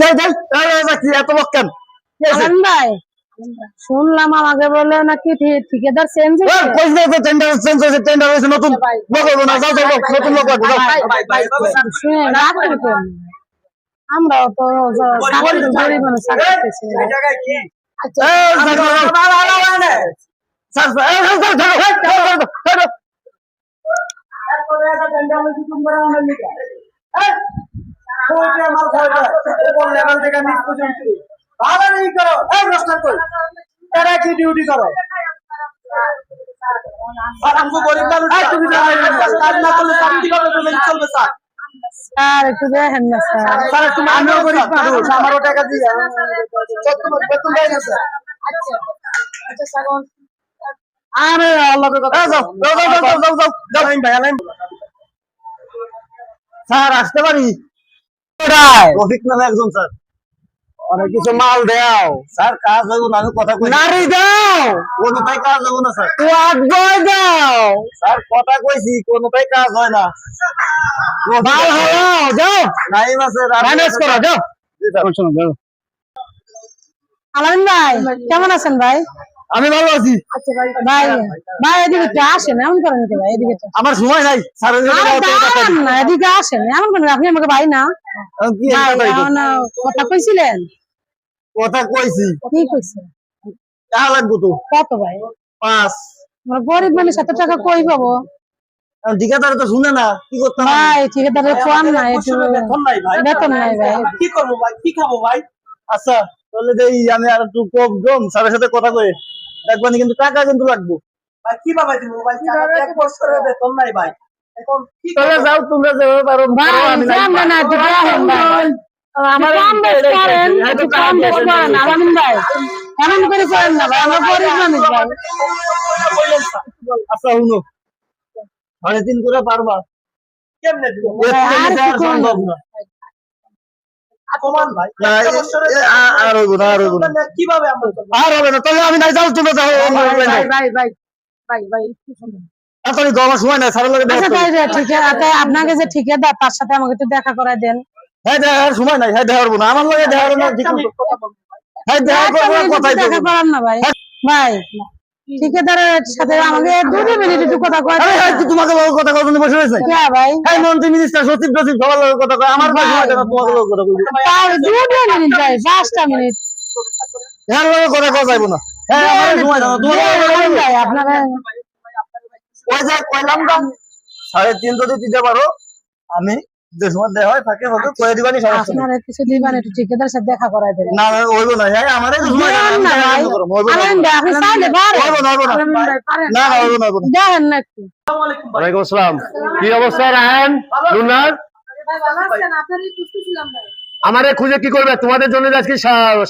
যাই যাই এই, কি এত লোক কেন কি হয়েছে? আনন্দ ভাই শুনলাম আমাকে বলে নাকি ঠিকাদার চেঞ্জ তো টেন্ডার চেঞ্জ হয়েছে টেন্ডার হয়েছে নতুন লোক না যাও যাও যাও, নতুন লোক আমরাও তো চাকরি গরিব মানুষ চাকরি করতেছি না। আচ্ছা, এই, যাও, যাও, যাও। স্যার, স্যার, এই, যাও, যাও, যাও, যাও। ডিউটি করো? আর আমগো গরিব মানুষ তুমি কাজ না করলে কাজ কীভাবে করলে চলবে স্যার। স্যার একটু দেখেন না স্যার। স্যার একটু আমিও গরিব মানুষ। আমারও টাকা দিয়ে। তোমার বেতন দেয় না স্যার। আরে আল্লাহর কথা। যাও, যাও, যাও, যাও, যাও, যাও, যাও। ভাই, আলাইন। স্যার আসতে পারি? রফিক নামে একজন স্যার। অনেক কিছু মাল দেও। স্যার কাজ হইব না আমি কথা কই। নারী দাও? কোনটাই কাজ হইব না স্যার। ওয়াট বয় দাও? স্যার কথা কইছি কোনটাই কাজ হয় না। মাল যাও। নাইম আছে ম্যানেজ করো যাও। জি স্যার। শোনো যাও। আলামিন ভাই কেমন আছেন ভাই? আমি ভালো আছি। ভাই ভাই এদিকে আসেন এমন করেন ভাই এদিকে আমার সময় নাই না এদিকে আসেন এমন করেন আপনি আমাকে ভাই না? কথা কইছো? কইছিলেন? কথা কইছি। কি কইছেন টাকা লাগবো তো। কত ভাই? পাঁচ। আমরা গরিব মানুষ এত টাকা কই পাবো? ঠিকাদারে তো শুনে না কি? ভাই ঠিকাদারের কম নাই একটু বেতন নাই ভাই। বেতন নাই ভাই। কি করব ভাই? কি খাব ভাই? আচ্ছা তাহলে আমি আর একটু কম সাথে কথা কয়ে দেখবেন কিন্তু টাকা কিন্তু লাগবো ভাই কীভাবে দিব ভাই আমার এক বছরের বেতন নাই ভাই এখন কি করব? যাও তোমরা যেভাবে পারো ভাই আমি নাই। না ভাই আমার একটু কম বেশ করেন একটু কম বেশ করেন আলামিন ভাই এমন করে করেন না ভাই আমরা গরিব মানুষ ভাই আচ্ছা শুনো করে পারবা কেমনে দিব। সম্ভব না কমান ভাই না, একটা এ- বছরের এ- আ- আর হইবো না আর হইবো না। কীভাবে আর হবে না তাহলে আমি নাই যাও তোমরা যাও ভাই ভাই ভাই ভাই ভাই ভাই একটু শুনুন। তাড়াতাড়ি দাও, আমার সময় নাই স্যারের লগে দেখা আচ্ছা। রে, ঠিক আছে আপনাকে যে ঠিকাদার তার সাথে আমাকে একটু দেখা করায় দেন। হ্যাঁ দেখার সময় নাই হ্যাঁ দেখা না আমার লগে দেখা না ঠিক। হ্যাঁ দেখা করব না মিনিট কথাই দেখা বলব না ভাই। ভাই ঠিকাদারের সাথে আমাকে দুটো মিনিট একটু কথা কয়। আরে তুই তোমাকে লগে কথা বসে রয়েছে? কে ভাই। এই মন্ত্রী মিনিস্টার সচিব সচিব সবার লগে কথা কয়। আমার কাছে সময় দেয় না, তোমাকে লগে কথা কইবো তার দুটো মিনিট ভাই পাঁচটা মিনিট। হ্যাঁ লগে কথা কওয়া যাইবো না। হ্যাঁ আমার সময় দাও তোমার লগে কথা কইবো। ভাই আপনারা ওই যে কইলাম না সাড়ে তিন যদি দিতে পারো। আমি যে সময় দেওয়া হয় থাকে হবে কয়ে দিবানি সমস্যা আপনারা কিছু দিবেন একটু ঠিকাদার সাথে দেখা করায় দেন। না না না আমারই সময় না আমি ভাই। টাকা বন্ধ করব, হইব না, আলামিন হইব না। ভাই আপনি চাইলে পারেন। হইব না, হইব না। আলামিন ভাই পারেন। না না হইব না দেখেন না একটু। আসসালামু আলাইকুম ওয়ালাইকুম আসসালাম। কি অবস্থা রায়ন লুনার ভাই ভালো আছেন আপনারই খুঁজতেছিলাম ভাই আমারে খুঁজে কি করবে? তোমাদের জন্য আজকে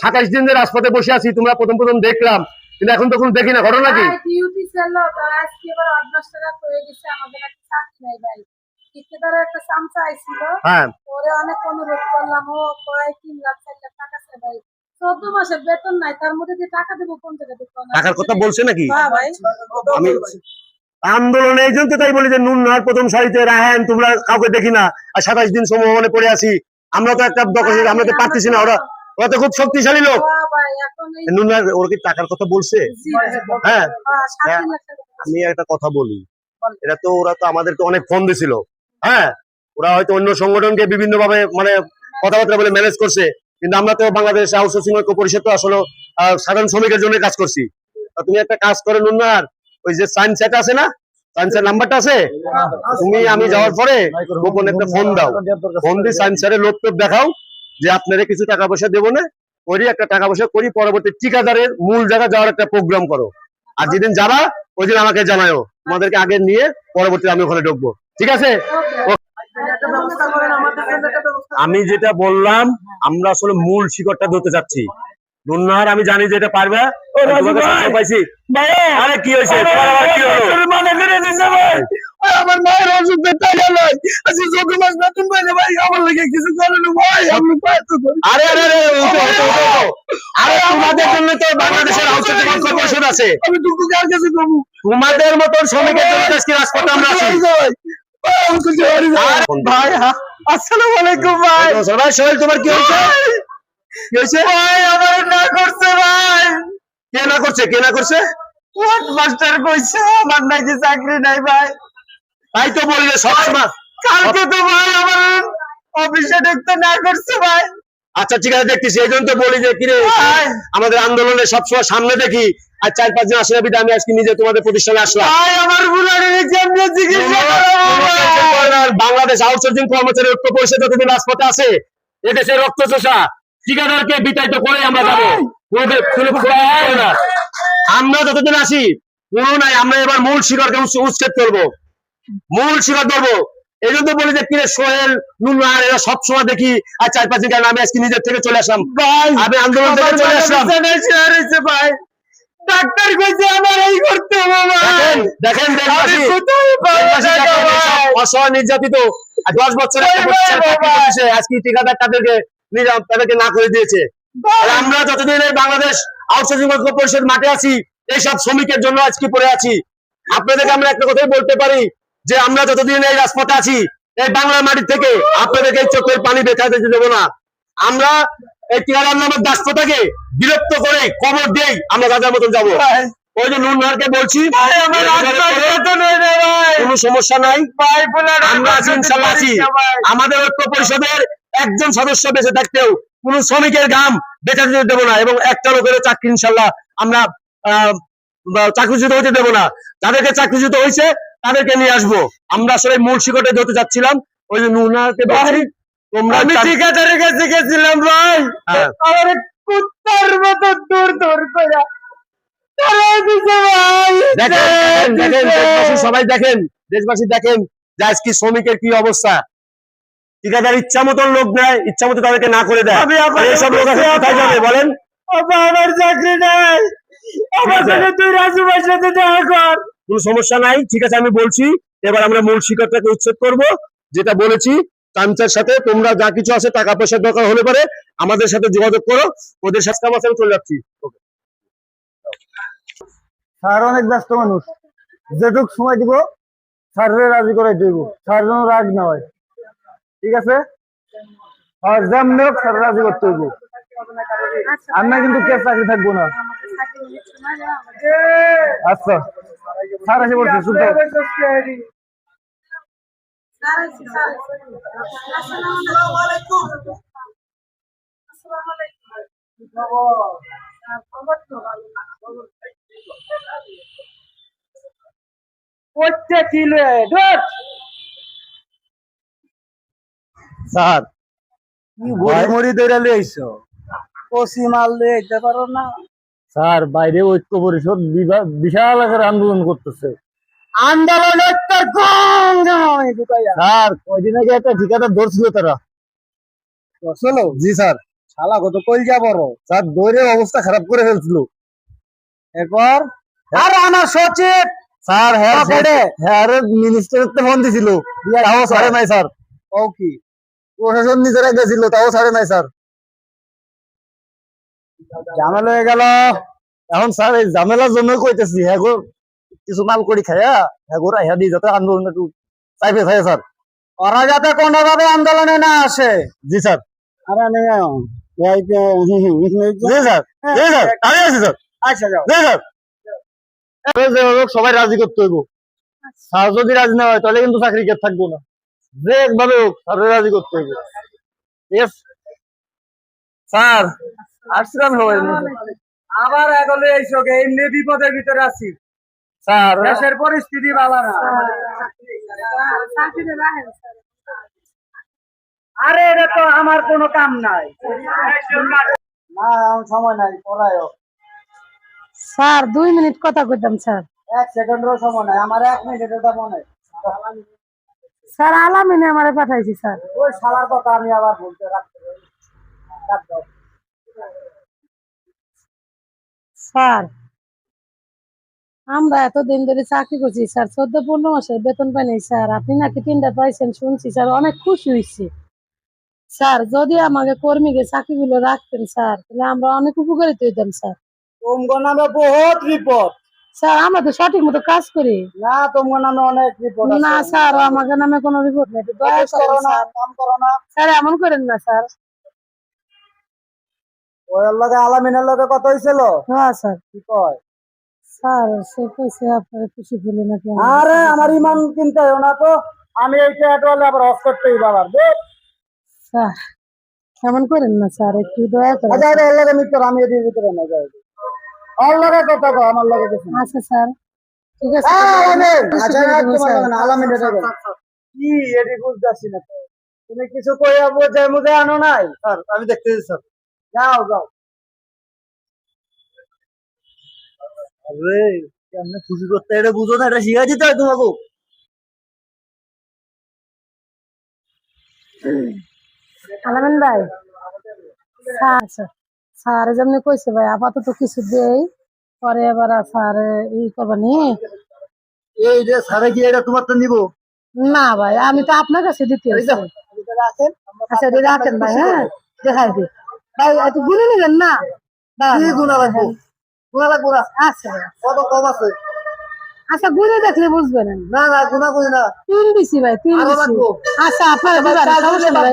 সাতাইশ দিন ধরে রাজপথে বসে আছি তোমরা প্রথম প্রথম দেখলাম। কিন্তু এখন তো কোনো দেখি না ঘটনা কি? ডিউটি ছিল আজকে এবার অভ্যাস টাকা গেছে আমাদের একটা চাকরি নাই ভাই। একটা চামচা আইছিল। হ্যাঁ। ওরে অনেক অনুরোধ করলাম ও কয় তিন লাখ চার লাখ টাকা চাই ভাই। চোদ্দ মাসের বেতন নাই তার মধ্যে যে টাকা দেবো কোন থেকে দেবো টাকার কথা বলছে নাকি? হ্যাঁ ভাই। আমি আন্দোলনে এই জন্য তাই বলি যে নুন নার প্রথম সারিতে রায়ন তোমরা কাউকে দেখি না। আর সাতাইশ দিন সময় পড়ে আছি। আমরা তো একটা দখল আমরা তো পারতেছি না ওরা ওরা তো খুব শক্তিশালী লোক। হ্যাঁ নুনার ওর কি টাকার কথা বলছে? হ্যাঁ হ্যাঁ, আমি একটা কথা বলি। এটা তো ওরা তো আমাদেরকে অনেক ফোন দিছিল। হ্যাঁ ওরা হয়তো অন্য সংগঠনকে বিভিন্ন ভাবে মানে কথাবার্তা বলে ম্যানেজ করছে, কিন্তু আমরা তো বাংলাদেশ আউটসোর্সিং ঐক্য পরিষদ তো আসলে সাধারণ শ্রমিকের জন্য কাজ করছি। তুমি একটা কাজ করে নুনার ওই যে সাইন সেট আছে না? তুমি আমি যাওয়ার পরে একটা ফোন দাও। ফোন দিয়ে দেখাও যে কিছু টাকা পয়সা দেবো না একটা টাকা পয়সা, করি পরবর্তী মূল জায়গা যাওয়ার একটা প্রোগ্রাম করো। আর যেদিন আমাকে জানাও তোমাদেরকে আগে নিয়ে পরবর্তী আমি ওখানে ঢুকবো। ঠিক আছে? আমি যেটা বললাম আমরা আসলে মূল শিকড়টা ধরতে যাচ্ছি। নুন্নার আমি জানি যে এটা পারবে। পাইছি। আরে কি হয়েছে? তোমার আবার কি হলো? আমার মায়ের ওষুধের টাকা নাই। আজকে চোদ্দ মাস বেতন পাইলে ভাই আমার লাগে কিছু করে না ভাই আমি পাই তো করি। আরে আরে আরে উঠো, উঠো, উঠো, উঠো। আরে তোমাদের জন্য তো বাংলাদেশের আছে আমি কার কাছে তোমাদের মতন শ্রমিকের জন্য আজকে রাজপথে আমরা আছি। ভাই, আমি কিছু পারি না। ভাই। আসসালামু আলাইকুম ভাই ভাই সোহেল তোমার কি হয়েছে? কি হয়েছে? ভাই আমার না করছে ভাই। কে না করছে? কে না করছে? ওয়ার্ড মাস্টার কইছে আমার নাকি চাকরি নাই ভাই। তাই তো বলি যে সবসময় কালকে তো ভাই আমার অফিসে দেখতে না করছে ভাই। আচ্ছা ঠিক আছে দেখতেছি। এই জন্য তো বলি যে কিরে ভাই। আমাদের আন্দোলনে সবসময় সামনে দেখি। আর চার পাঁচ জন আসলে আমি আজকে নিজে তোমাদের প্রতিষ্ঠানে আসলাম? বাংলাদেশ আউটসোর্সিং কর্মচারী ঐক্য পরিষদ যতদিন রাজপথে আছে। এদেশের রক্ত চোষা ঠিকাদারকে বিতাড়িত করে আমরা যাব। না। আমরা যতদিন আসি কোনো নাই আমরা এবার মূল উচ্চ- উচ্ছেদ করব। মূল শিকার ধরবো। এই জন্য বলি যে কিরে সোহেল নুনহার এরা সবসময় দেখি আর চার পাঁচ দিন কারণ আমি আজকে নিজের থেকে চলে আসলাম। আমি আন্দোলন থেকে চলে আসলাম। ভাই। ডাক্তার কইছে আমার এই করতে হবে দেখেন দেখেন অসহায় নির্যাতিত দশ আজকে ঠিকাদার তাদেরকে তাদেরকে না করে দিয়েছে। আমরা যতদিন এই বাংলাদেশ আউটসোর্সিং মাঠে আছি এইসব শ্রমিকের জন্য আজকে পড়ে আছি। আপনাদেরকে আমরা একটা কথাই বলতে পারি যে আমরা যতদিন এই রাজপথে আছি এই বাংলার মাটির থেকে আপনাদেরকে চোখের পানি বেঁচা দিতে দেবো না। আমরা এই টিয়ারার নামের দাসপতাকে বিরক্ত করে কবর আমরা রাজার মতন যাব। ওই যে নুনহারকে বলছি। কোনো সমস্যা নাই। আমরা আছি ইনশাল্লাহ আছি। আমাদের ঐক্য পরিষদের একজন সদস্য বেঁচে থাকতেও কোন শ্রমিকের গাম বেঁচে দিতে দেবো না এবং একটা লোকের চাকরি ইনশাল্লাহ আমরা চাকরিচ্যুত হতে দেবো না। যাদেরকে চাকরিচ্যুত হয়েছে তাদেরকে নিয়ে আসব। আমরা আসলে মূল শিকটে ধরতে যাচ্ছিলাম ওই যে নুনাকে তোমরা আমি ঠিকাদারের কাছে গেছিলাম ভাই। হ্যাঁ। আমার কুত্তার মতো দূর দূর করে। সবাই দেখেন দেশবাসী দেখেন যে আজকে শ্রমিকের কি অবস্থা। ঠিকাদার ইচ্ছা মতন লোক নেয় ইচ্ছা মতো তাদেরকে না করে দেয়। এইসব লোক কোথায় যাবে বলেন? আমার চাকরি নাই। আমার আছে। সাথে তুই রাজু ভাইয়ের সাথে দেখা কর। কোনো সমস্যা নাই ঠিক আছে আমি বলছি। এবার আমরা মূল শিক্ষকটাকে উচ্ছেদ করব। যেটা বলেছি কামচার সাথে তোমরা যা কিছু আছে টাকা পয়সার দরকার হলে পারে আমাদের সাথে যোগাযোগ করো। ওদের সাথে আমার সাথে চলে যাচ্ছি। স্যার অনেক ব্যস্ত মানুষ। যেটুক সময় দিব, স্যারের রাজি করে দিব। স্যার যেন রাগ না হয়। ঠিক আছে? আর যেমনি হোক, স্যার রাজি করতে হইব। আমরা কিন্তু কে চাকরি থাকব না। আচ্ছা। স্যার এসে বলছে কিলো স্যার মড়ি ধরে লইছো কষি মাল লইতে পারো না। স্যার বাইরে ঐক্য পরিষদ বিশাল আকার আন্দোলন করতেছে। আন্দোলন একটা স্যার কয়দিন আগে একটা ঠিকাদার ধরছিল তারা। ধরছিল? জি স্যার। শালা কত কই যা বড়। স্যার দৌড়ে অবস্থা খারাপ করে ফেলছিল। এরপর? আর আমার সচিব! স্যার হ্যাঁ হ্যাঁ মিনিস্টারের তো ফোন দিছিল। তাও ছাড়ে নাই স্যার। ও কি? প্রশাসন নিজেরা গেছিল তাও ছাড়ে নাই স্যার। ঝামেলা হয়ে গেল। এখন স্যার এই ঝামেলার জন্য কইতেছি হ্যাঁ গো। কিছু মাল করি খাইয়া হ্যাঁ গো রাইহা যাতে আন্দোলন একটু চাইবে থাকে স্যার। ওরা যাতে কোনোভাবে আন্দোলনে না আসে। জি স্যার। আরে নেই জি স্যার। জি স্যার। আমি আছি স্যার। আচ্ছা যাও। জি স্যার। সবাই রাজি করতে হইব। স্যার যদি রাজি না হয় তাহলে কিন্তু চাকরি কে থাকব না। যে একভাবে হোক স্যারের রাজি করতে হইব। ইয়েস স্যার আসছিলাম সবাই আবার এগোলে এইসব এমনি বিপদের ভিতরে আছি। স্যার। দেশের পরিস্থিতি ভালো না। আরে এটা তো আমার কোনো কাম নাই। না সময় নাই পড়ায় স্যার দুই মিনিট কথা কইতাম স্যার। এক সেকেন্ডেরও সময় নাই আমার এক মিনিটের মনে স্যার আলামিনে আমারে পাঠাইছি স্যার। ওই শালার কথা আমি আবার বলতে রাখতে স্যার আমরা এতদিন ধরে চাকরি করছি স্যার। চোদ্দ পনেরো মাসের বেতন পাই নাই স্যার। আপনি নাকি তিনটা পাইছেন শুনছি স্যার। অনেক খুশি হয়েছি স্যার যদি আমাকে কর্মীকে চাকরিগুলো রাখতেন স্যার তাহলে আমরা অনেক উপকারিত হইতাম স্যার। তোমার নামে বহুত রিপোর্ট স্যার আমরা তো সঠিক মতো কাজ করি। না তোমার নামে অনেক রিপোর্ট না স্যার আমাকে নামে কোনো রিপোর্ট নেই। একটু দয়া করো না স্যার। কাম করো না। স্যার এমন করেন না স্যার। ওই লগে আলামিনের লগে কত হইছিল? হ্যাঁ স্যার। কি কয়? স্যার সে কইছে আপনার খুশি নাকি আরে আমার ইমান হয় না তো। আমি এই টাকাটা হলে আবার অফ করতেই বাবার দেখ স্যার কেমন করেন না স্যার একটু দয়া করে আচ্ছা এটা এর মিত্র আমি ভিতরে না যাই। লগে কথা কো আমার লগে কিছু আচ্ছা স্যার। ঠিক আছে আলামিন খুশি আচ্ছা তোমার না, আলামিন এটা। কি এটি বুঝতেছি না তো। তুমি কিছু কইয়া বুঝে মুঝে আনো নাই? স্যার আমি দেখতেছি স্যার। যাও যাও। আরে কেমনে খুশি করতে এটা বুঝো না এটা দিতে হয় তোমাকে। আলামিন ভাই স্যার যেমনি কইছে ভাই আপাতত কিছু দেই পরে এবার স্যার ই করবা নি। এই যে স্যারে কি এটা তোমার তো নিবো? না ভাই আমি তো আপনার কাছে দিতে আচ্ছা রাখেন ভাই হ্যাঁ দেখাই দিই। ভাই একটু গুনে নিবেন না? কি গুণা লাগবো গুণা লাগবো আচ্ছা। কত কম আছে? আচ্ছা গুনে দেখলে বুঝবেন না না না। তিন দিছি ভাই তিন দিছি। আচ্ছা আপনার ভাই।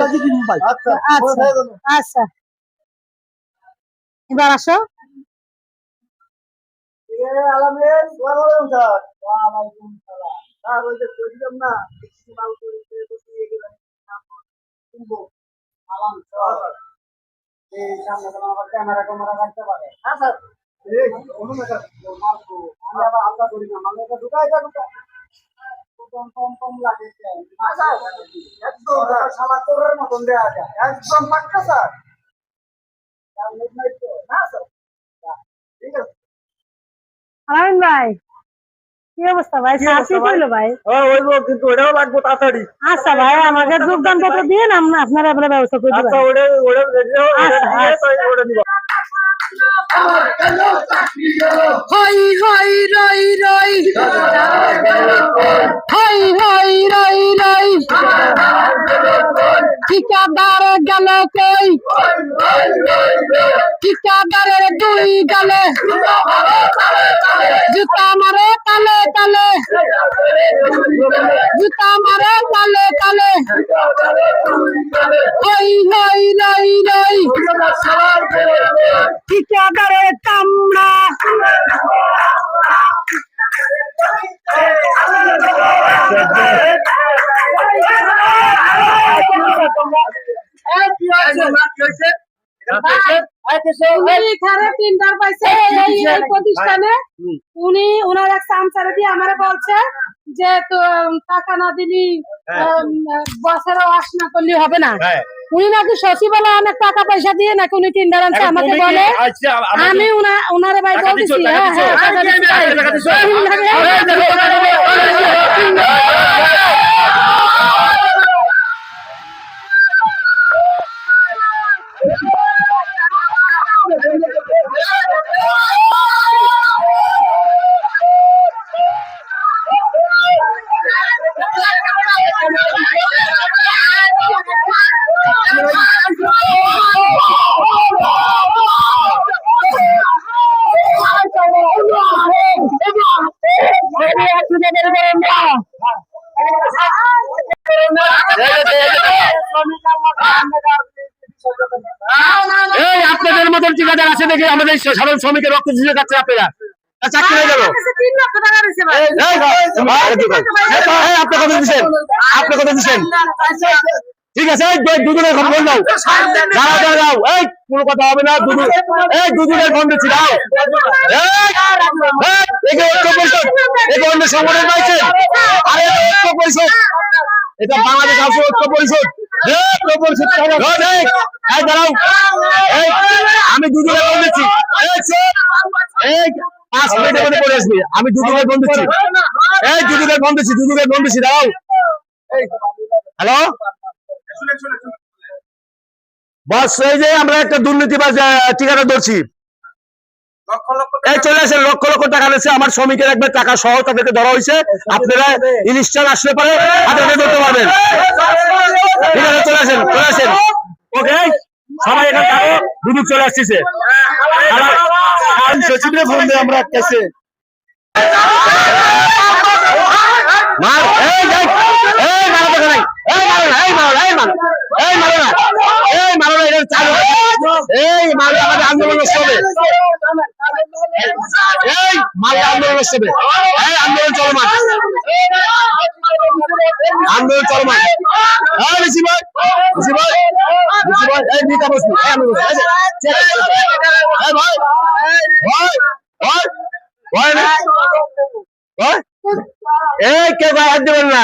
আচ্ছা আচ্ছা আচ্ছা। এবার আসো। ক্যামেরা ক্যামেরা রাখতে পারে। হ্যাঁ স্যার। একদম পাক্কা স্যার না স্যার ঠিক আছে আলামিন ভাই? কি অবস্থা ভাই? সাথী? কইলো ভাই। হ্যাঁ ওই কিন্তু ওটাও লাগবে তাড়াতাড়ি। আচ্ছা ভাই আমাকে যোগদান পত্র দিয়ে আমরা আপনারা আপনারা ব্যবস্থা করে আচ্ছা দিবেন ওটা ওটা রেডি হও ওটা আচ্ছা, ওটা নিব। হই হই, রই রই। হই হই, রই রই। ঠিকাদার গেল কই? ঠিকাদারের দুই গেলে। জুতা মারে তালে তালে। জুতা মারে তালে তালে। হই হই, রই রই। ঠিকাদারের কামড়া প্রতিষ্ঠানে উনি ওনার এক সামসারে দিয়ে আমারে বলছে যে টাকা না দিলি বছরে ওয়াশ না করলে হবে না হ্যাঁ উনি নাকি সচিবালয় অনেক টাকা পয়সা দিয়ে নাকি উনি টিন্ডার আনছে আমাকে বলে আচ্ছা, আমি উনা উনারে ভাই বলছি হ্যাঁ এই আপনাদের মতন ঠিকাদার আছে দেখে আমাদের সাধারণ শ্রমিকের রক্ত যাচ্ছে আপনারা হয়ে কোনো কথা হবে না দুজন এই একে এটা বাংলাদেশ ঐক্য পরিষদ আমি দুজনের ফোন দিচ্ছি। এই পাঁচ মিনিটের মধ্যে পড়ে আসবি। আমি দুজনের ফোন দিচ্ছি। এই দুজনের ফোন দিচ্ছি দুজনের ফোন দিচ্ছি দাঁড়াও। হ্যালো? বস এই যে আমরা একটা দুর্নীতিবাজ ঠিকানা ধরছি। এই চলে আসেন লক্ষ লক্ষ টাকা নিচ্ছে আমার শ্রমিকের একবার টাকা সহ তাদেরকে ধরা হয়েছে। আপনারা ইনস্টল আসলে পরে হাতে ধরতে পারবেন। চলে আসেন চলে আসেন। ওকে সবাই এখানে থাকো চলে আসছে সচিবের ফোন দিয়ে আমরা কাছে মার এই এই এই মারা দেখা নাই এই মারো এই মারো এই মারো এই মারো এই মারো না চালু এই মারো আমাদের আন্দোলন হবে এই মারো আন্দোলন হবে এই আন্দোলন চলমান আন্দোলন চলমান এই ঋষি ভাই ঋষি ভাই ঋষি ভাই এই বসবি এই ভাই ভাই ভাই ভাই ভাই এই কে গায়ে হাত দেবেন না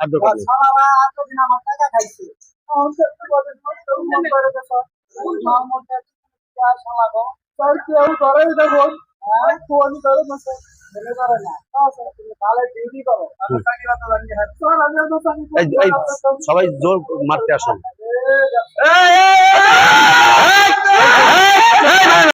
আর দোকানে সবাই জোর মারতে আসুন